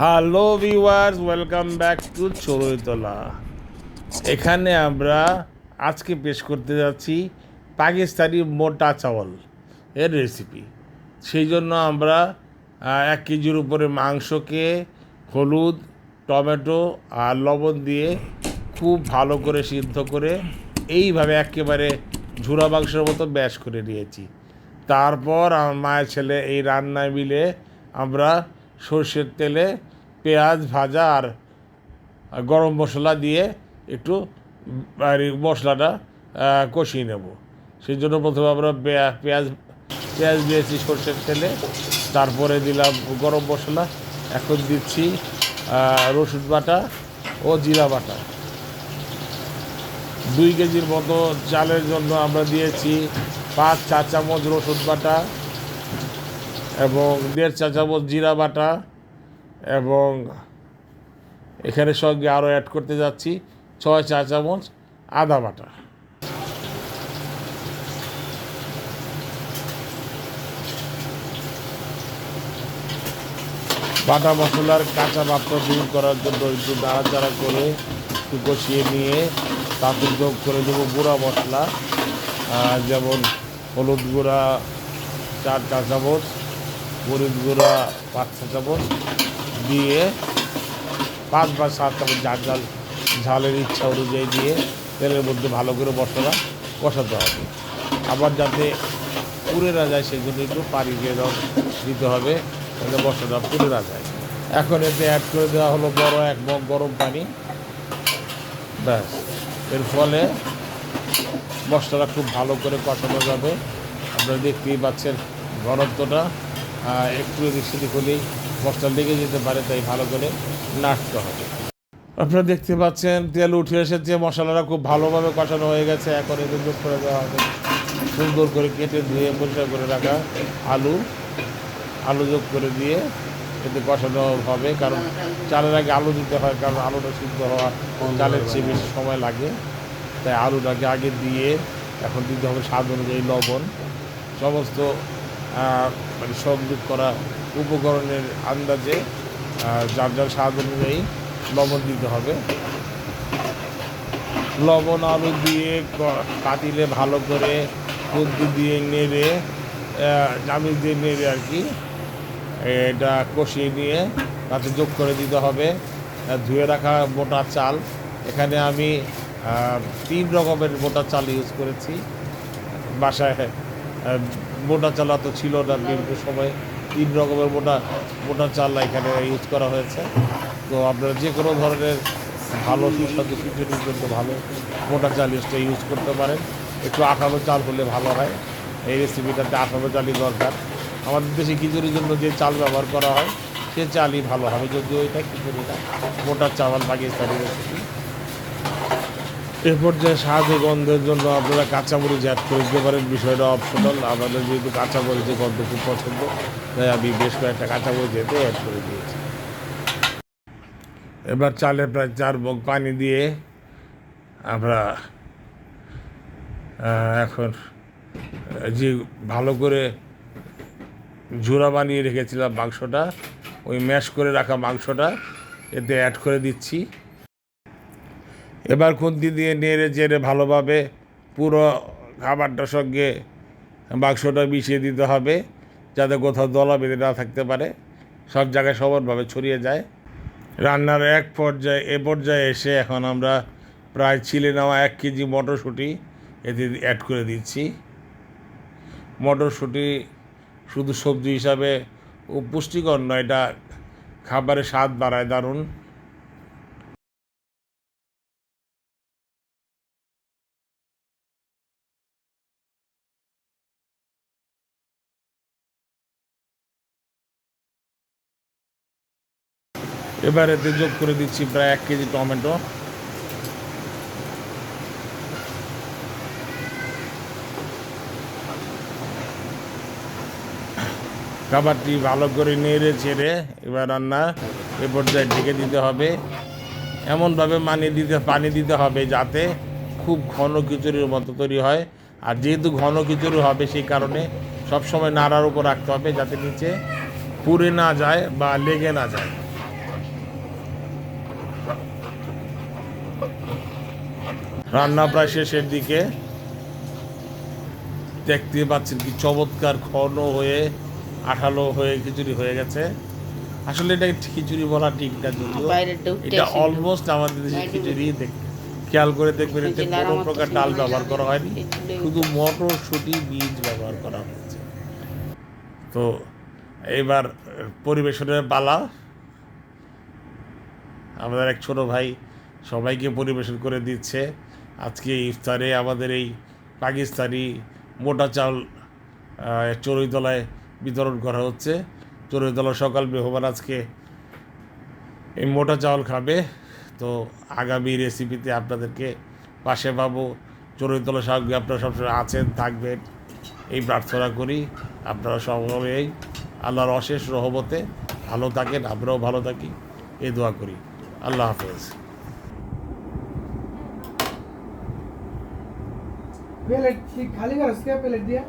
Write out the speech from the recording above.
Hello viewers welcome back to Charuitala এখানে আমরা আজকে পেশ করতে যাচ্ছি পাকিস্তানি মোটা চাওয়াল এর রেসিপি সেই জন্য আমরা এক কেজির উপরে মাংসকে হলুদ, টমেটো আর লবণ দিয়ে খুব ভালো করে সিদ্ধ করে এইভাবে একেবারে ঝুরা মাংসের মতো ব্যাস করে নিয়েছি। তারপর আমার মায়ের ছেলে এই রান্নায় মিলে আমরা সর্ষের তেলে পেঁয়াজ ভাজা আর গরম মশলা দিয়ে একটু মশলাটা কষিয়ে নেব। সেই জন্য প্রথমে আমরা পেঁয়া- পেঁয়াজ পেঁয়াজ দিয়েছি সর্ষের তেলে। তারপরে দিলাম গরম মশলা। এখন দিচ্ছি রসুন বাটা ও জিরা বাটা। দুই কেজির মতো চালের জন্য আমরা দিয়েছি পাঁচ চা চামচ রসুন বাটা। এবং দেড় চা চামচ জিরা বাটা এবং এখানে সঙ্গে আরও অ্যাড করতে যাচ্ছি ছয় চা চামচ আদা বাটা। বাটা মশলার কাঁচা ভাবটা দূর করার জন্য একটু নাড়াচাড়া করে একটু কষিয়ে নিয়ে তাতে যোগ করে দেবো গুঁড়া মশলা যেমন হলুদ গুঁড়া, চার চা চামচ গুঁড়া পাঁচ চা চামচ দিয়ে পাঁচ বা সাত চামচ ঝাল ঝাল ঝালের ইচ্ছা অনুযায়ী দিয়ে তেলের মধ্যে ভালো করে মশলা কষাতে হবে। আবার যাতে পুড়ে না যায় সেই জন্য একটু পানি দিয়ে দিতে হবে তাহলে মশলাটা পুড়ে না যায়। এখন এতে অ্যাড করে দেওয়া হলো বড় এক মগ গরম পানি। ব্যাস, এর ফলে মশলাটা খুব ভালো করে কষানো যাবে। আপনারা দেখতেই পাচ্ছেন ঘনত্বটা। একটু এদিক সেদিক হলেই মশলা লেগে যেতে পারে তাই ভালো করে নাড়তে হবে। আপনারা দেখতে পাচ্ছেন, তেল উঠে এসেছে, মশলাটা খুব ভালোভাবে কষানো হয়ে গেছে। এখন এতে যোগ করে দেওয়া হবে। সুন্দর করে কেটে ধুয়ে পরিষ্কার করে রাখা আলু। আলু যোগ করে দিয়ে এতে কষানো হবে, কারণ চালের আগে আলু দিতে হয়, কারণ আলুটা সিদ্ধ হওয়া চালের চেয়ে বেশি সময় লাগে। তাই আলুটাকে আগে দিয়ে এখন দিতে হবে স্বাদ অনুযায়ী লবণ। সমস্ত মানে সংযোগ করা উপকরণের আন্দাজে যার যার স্বাদ অনুযায়ী লবণ দিতে হবে। লবণ আলু দিয়ে কাটিলে ভালো করে খুন্তি দিয়ে নেড়ে চামিচ দিয়ে নেড়ে আর কি, এটা কষিয়ে নিয়ে তাতে যোগ করে দিতে হবে। ধুয়ে রাখা মোটা চাল। এখানে আমি তিন রকমের মোটা চাল ইউজ করেছি। বাসায় মোটা চালা তো ছিল না বিভিন্ন সময়। তিন রকমের মোটা মোটা চাল এখানে ইউজ করা হয়েছে। তো আপনারা যে কোনো ধরনের ভালো, সুস্বাদু খিচুড়ির জন্য ভালো মোটা চাল ইউজটা ইউজ করতে পারেন। একটু আঠালো চাল হলে ভালো হয়। এই রেসিপিটাতে আঠালো চালই দরকার। আমাদের দেশে খিচুড়ির জন্য যে চাল ব্যবহার করা হয়, সে চালই ভালো হবে। যদিও এটা খিচুড়িটা মোটা চাল পাকিস্তানি রেসিপি এ পর্যায়ে স্বাদ গন্ধের জন্য আপনারা কাঁচামরিচ অ্যাড করে দিতে পারেন। বিষয়টা অপশনাল আমাদের যেহেতু কাঁচামরিচের গন্ধ খুব পছন্দ, তাই আমি বেশ কয়েকটা কাঁচামরিচ এতে অ্যাড করে দিয়েছি। এবার চালে প্রায় চার মগ পানি দিয়ে আমরা এখন, যে ভালো করে ঝুরা বানিয়ে রেখেছিলাম মাংসটা, ওই ম্যাশ করে রাখা মাংসটা এতে অ্যাড করে দিচ্ছি। এবার খুন্তি দিয়ে নেড়ে চেড়ে ভালোভাবে পুরো খাবারটার সঙ্গে বাক্সটা মিশিয়ে দিতে হবে, যাতে কোথাও দলা বেঁধে না থাকতে পারে। সব জায়গায় সমানভাবে ছড়িয়ে যায়। রান্নার এক পর্যায়ে, এ পর্যায়ে এসে এখন আমরা প্রায় ছিলে নেওয়া এক কেজি মটরশুঁটি এতে অ্যাড করে দিচ্ছি। মটরশুঁটি শুধু সবজি হিসাবে পুষ্টিকর নয়, এটা খাবারের স্বাদ বাড়ায় দারুণ। এবার এতে যোগ করে দিচ্ছি প্রায় এক কেজি টমেটো। খাবারটি ভালো করে নেড়ে ছেড়ে এবার রান্না এ পর্যায়ে ঢেকে দিতে হবে। এমনভাবে মানিয়ে দিতে, পানি দিতে হবে যাতে খুব ঘন খিচুড়ির মতো তৈরি হয়। আর যেহেতু ঘন খিচুড়ি হবে সেই কারণে সবসময় নাড়ার উপর রাখতে হবে যাতে নিচে পুড়ে না যায় বা লেগে না যায়। রান্না প্রায় শেষের দিকে। দেখতে পাচ্ছেন কি চমৎকার ঘন হয়ে আঠালো হয়ে খিচুড়ি হয়ে গেছে। আসলে এটা খিচুড়ি বলা ঠিক না যদিও। এটা অলমোস্ট আমাদের দেশে খিচুড়ি দেখ- খেয়াল করে দেখবেন এতে কোনো প্রকার ডাল ব্যবহার করা হয়নি। শুধু মটরশুঁটি বীজ ব্যবহার করা হয়েছে। তো এবার পরিবেশনের পালা। আমাদের এক ছোট ভাই সবাইকে পরিবেশন করে দিচ্ছে। আজকে ইফতারে আমাদের এই পাকিস্তানি মোটা চাল চড়ুইতলায় বিতরণ করা হচ্ছে। চড়ুইতলা সকাল মেহমান আজকে এই মোটা চাউল খাবে। তো আগামী রেসিপিতে আপনাদেরকে পাশে পাবো। চরিতলা সঙ্গে আপনারা সবসময় আছেন, থাকবেন, এই প্রার্থনা করি। আপনারা সকলেই আল্লাহর অশেষ রহমতে ভালো থাকেন, আমরাও ভালো থাকি। এ দোয়া করি। আল্লাহ হাফেজ। প্লেট কি খালি করস কে প্লেট দিয়া